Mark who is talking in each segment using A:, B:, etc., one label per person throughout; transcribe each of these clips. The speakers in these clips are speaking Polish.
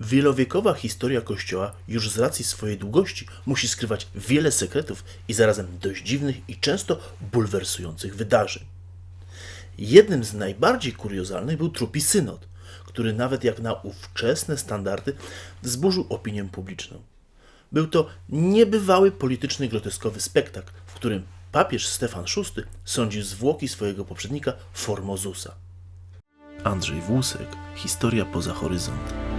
A: Wielowiekowa historia Kościoła już z racji swojej długości musi skrywać wiele sekretów i zarazem dość dziwnych i często bulwersujących wydarzeń. Jednym z najbardziej kuriozalnych był trupi synod, który nawet jak na ówczesne standardy wzburzył opinię publiczną. Był to niebywały polityczny groteskowy spektakl, w którym papież Stefan VI sądził zwłoki swojego poprzednika Formozusa. Andrzej Włusek, Historia poza horyzontem.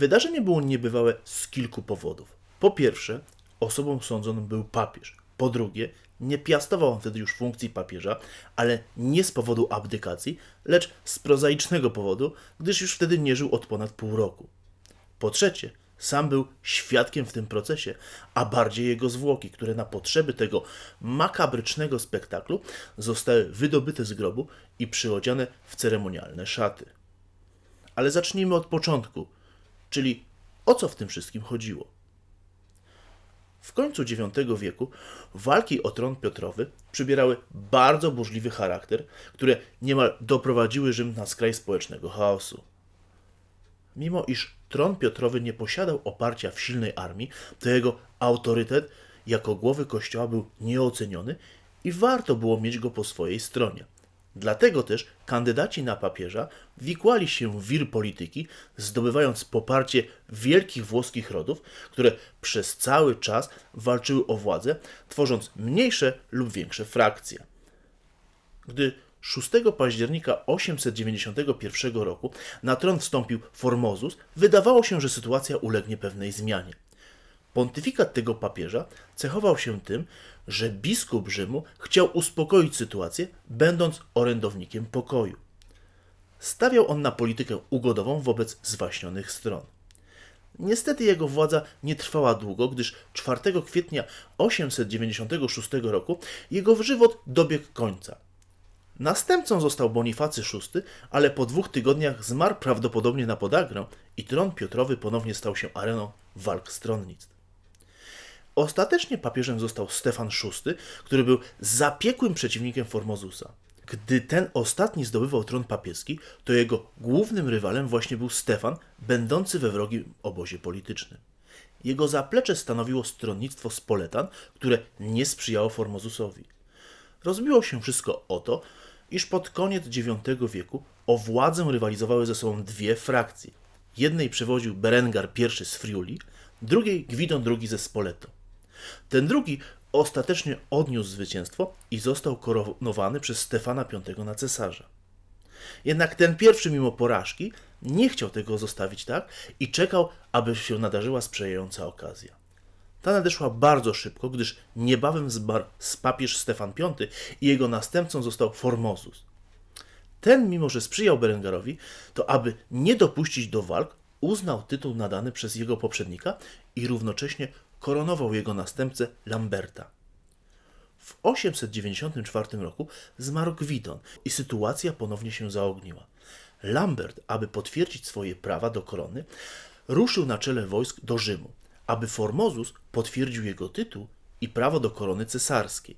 A: Wydarzenie było niebywałe z kilku powodów. Po pierwsze, osobą sądzoną był papież. Po drugie, nie piastował on wtedy już funkcji papieża, ale nie z powodu abdykacji, lecz z prozaicznego powodu, gdyż już wtedy nie żył od ponad pół roku. Po trzecie, sam był świadkiem w tym procesie, a bardziej jego zwłoki, które na potrzeby tego makabrycznego spektaklu zostały wydobyte z grobu i przyodziane w ceremonialne szaty. Ale zacznijmy od początku, czyli o co w tym wszystkim chodziło. W końcu IX wieku walki o tron Piotrowy przybierały bardzo burzliwy charakter, które niemal doprowadziły Rzym na skraj społecznego chaosu. Mimo iż tron Piotrowy nie posiadał oparcia w silnej armii, to jego autorytet jako głowy kościoła był nieoceniony i warto było mieć go po swojej stronie. Dlatego też kandydaci na papieża wikłali się w wir polityki, zdobywając poparcie wielkich włoskich rodów, które przez cały czas walczyły o władzę, tworząc mniejsze lub większe frakcje. Gdy 6 października 891 roku na tron wstąpił Formozus, wydawało się, że sytuacja ulegnie pewnej zmianie. Pontyfikat tego papieża cechował się tym, że biskup Rzymu chciał uspokoić sytuację, będąc orędownikiem pokoju. Stawiał on na politykę ugodową wobec zwaśnionych stron. Niestety jego władza nie trwała długo, gdyż 4 kwietnia 896 roku jego żywot dobiegł końca. Następcą został Bonifacy VI, ale po dwóch tygodniach zmarł prawdopodobnie na podagrę i tron Piotrowy ponownie stał się areną walk stronnictw. Ostatecznie papieżem został Stefan VI, który był zapiekłym przeciwnikiem Formozusa. Gdy ten ostatni zdobywał tron papieski, to jego głównym rywalem właśnie był Stefan, będący we wrogim obozie politycznym. Jego zaplecze stanowiło stronnictwo Spoletan, które nie sprzyjało Formozusowi. Rozbiło się wszystko o to, iż pod koniec IX wieku o władzę rywalizowały ze sobą dwie frakcje. Jednej przewodził Berengar I z Friuli, drugiej Gwidon II ze Spoleto. Ten drugi ostatecznie odniósł zwycięstwo i został koronowany przez Stefana V na cesarza. Jednak ten pierwszy, mimo porażki, nie chciał tego zostawić tak i czekał, aby się nadarzyła sprzyjająca okazja. Ta nadeszła bardzo szybko, gdyż niebawem zmarł papież Stefan V i jego następcą został Formosus. Ten, mimo że sprzyjał Berengarowi, to aby nie dopuścić do walk, uznał tytuł nadany przez jego poprzednika i równocześnie koronował jego następcę Lamberta. W 894 roku zmarł Gwidon i sytuacja ponownie się zaogniła. Lambert, aby potwierdzić swoje prawa do korony, ruszył na czele wojsk do Rzymu, aby Formozus potwierdził jego tytuł i prawo do korony cesarskiej.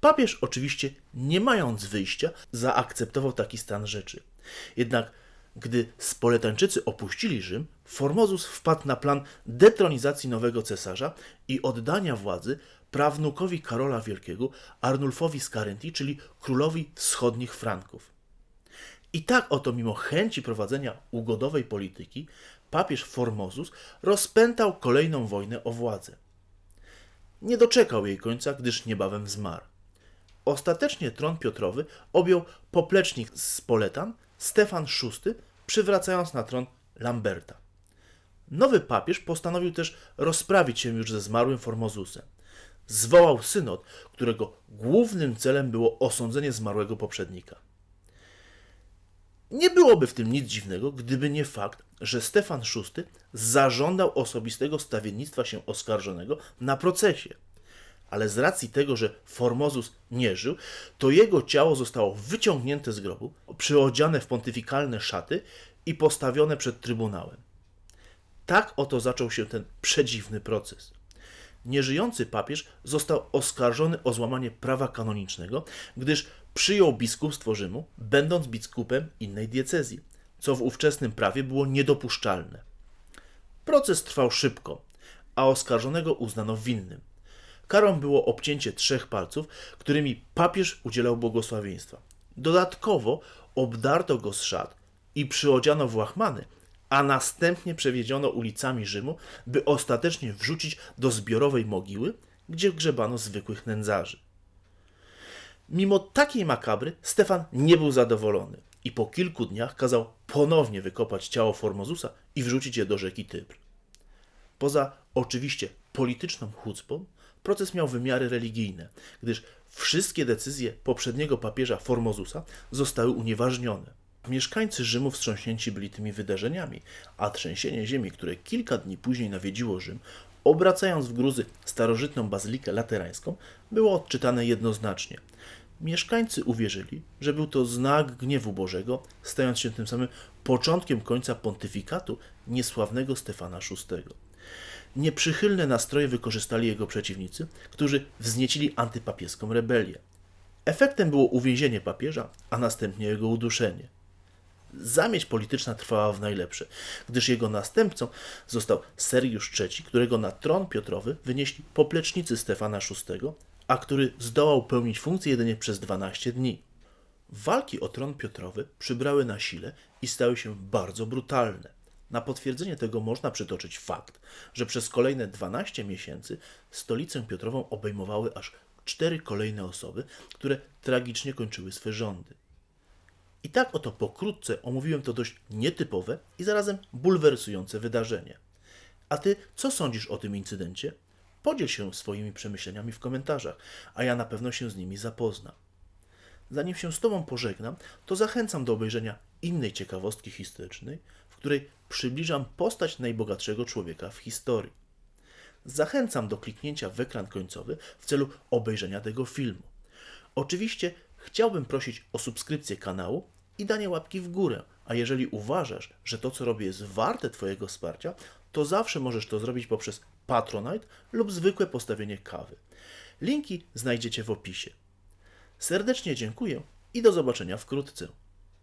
A: Papież oczywiście, nie mając wyjścia, zaakceptował taki stan rzeczy. Jednak gdy Spoletańczycy opuścili Rzym, Formozus wpadł na plan detronizacji nowego cesarza i oddania władzy prawnukowi Karola Wielkiego, Arnulfowi z Carentii, czyli królowi wschodnich Franków. I tak oto, mimo chęci prowadzenia ugodowej polityki, papież Formozus rozpętał kolejną wojnę o władzę. Nie doczekał jej końca, gdyż niebawem zmarł. Ostatecznie tron Piotrowy objął poplecznik z Spoletan, Stefan VI, przywracając na tron Lamberta. Nowy papież postanowił też rozprawić się już ze zmarłym Formozusem. Zwołał synod, którego głównym celem było osądzenie zmarłego poprzednika. Nie byłoby w tym nic dziwnego, gdyby nie fakt, że Stefan VI zażądał osobistego stawiennictwa się oskarżonego na procesie. Ale z racji tego, że Formozus nie żył, to jego ciało zostało wyciągnięte z grobu, przyodziane w pontyfikalne szaty i postawione przed trybunałem. Tak oto zaczął się ten przedziwny proces. Nieżyjący papież został oskarżony o złamanie prawa kanonicznego, gdyż przyjął biskupstwo Rzymu, będąc biskupem innej diecezji, co w ówczesnym prawie było niedopuszczalne. Proces trwał szybko, a oskarżonego uznano winnym. Karą było obcięcie trzech palców, którymi papież udzielał błogosławieństwa. Dodatkowo obdarto go z szat i przyodziano w łachmany, a następnie przewiedziono ulicami Rzymu, by ostatecznie wrzucić do zbiorowej mogiły, gdzie grzebano zwykłych nędzarzy. Mimo takiej makabry Stefan nie był zadowolony i po kilku dniach kazał ponownie wykopać ciało Formozusa i wrzucić je do rzeki Tybr. Poza oczywiście polityczną chucpą, proces miał wymiary religijne, gdyż wszystkie decyzje poprzedniego papieża Formozusa zostały unieważnione. Mieszkańcy Rzymu wstrząśnięci byli tymi wydarzeniami, a trzęsienie ziemi, które kilka dni później nawiedziło Rzym, obracając w gruzy starożytną bazylikę laterańską, było odczytane jednoznacznie. Mieszkańcy uwierzyli, że był to znak gniewu Bożego, stając się tym samym początkiem końca pontyfikatu niesławnego Stefana VI. Nieprzychylne nastroje wykorzystali jego przeciwnicy, którzy wzniecili antypapieską rebelię. Efektem było uwięzienie papieża, a następnie jego uduszenie. Zamieć polityczna trwała w najlepsze, gdyż jego następcą został Sergiusz III, którego na tron Piotrowy wynieśli poplecznicy Stefana VI, a który zdołał pełnić funkcję jedynie przez 12 dni. Walki o tron Piotrowy przybrały na sile i stały się bardzo brutalne. Na potwierdzenie tego można przytoczyć fakt, że przez kolejne 12 miesięcy stolicę Piotrową obejmowały aż cztery kolejne osoby, które tragicznie kończyły swe rządy. I tak oto pokrótce omówiłem to dość nietypowe i zarazem bulwersujące wydarzenie. A ty co sądzisz o tym incydencie? Podziel się swoimi przemyśleniami w komentarzach, a ja na pewno się z nimi zapoznam. Zanim się z Tobą pożegnam, to zachęcam do obejrzenia innej ciekawostki historycznej, w której przybliżam postać najbogatszego człowieka w historii. Zachęcam do kliknięcia w ekran końcowy w celu obejrzenia tego filmu. Oczywiście chciałbym prosić o subskrypcję kanału i danie łapki w górę, a jeżeli uważasz, że to co robię jest warte Twojego wsparcia, to zawsze możesz to zrobić poprzez Patronite lub zwykłe postawienie kawy. Linki znajdziecie w opisie. Serdecznie dziękuję i do zobaczenia wkrótce.